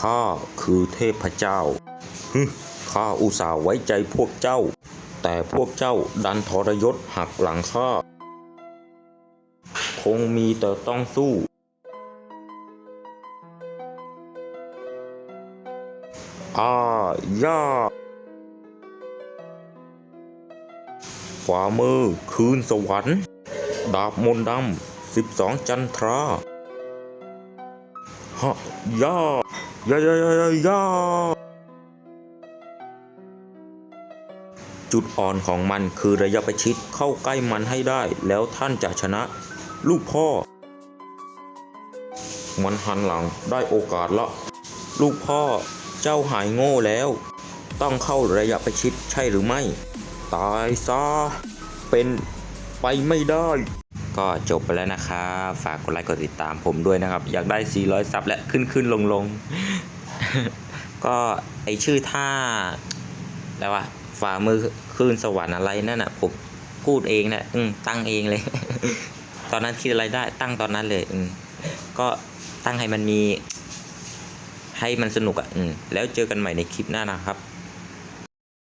ข้าคือเทพเจ้าฮึข้าอุตส่าห์ไว้ใจพวกเจ้า แต่พวกเจ้าดันทรยศหักหลังข้า คงมีแต่ต้องสู้ อาย่าฝ่ามือคืนสวรรค์ ดาบมนดำสิบสองจันทราฮะย่า ย่ายายายายาจุดอ่อนของมันคือระยะประชิดเข้าใกล้มันให้ได้ แล้วท่านจะชนะ ลูกพ่อ มันหันหลังได้โอกาสละ ลูกพ่อเจ้าหายโง่แล้ว ต้องเข้าระยะประชิดใช่หรือไม่ ตายซะเป็นไปไม่ได้ ก็จบไปแล้วนะครับฝากกดไลค์กดติดตามผมด้วยนะครับ อยากได้ 400 ซับและขึ้นขึ้นลงลงก็ไอชื่อท่าแล้วว่าฝ่ามือคลื่นสวรรค์อะไรนั่นน่ะผมพูดเองนะอืมตั้งเองเลย ตอนนั้นคิดอะไรได้ตั้งตอนนั้นเลยอืมก็ตั้งให้มันมีให้มันสนุกอะอืมแล้วเจอกันใหม่ในคลิปหน้านะครับ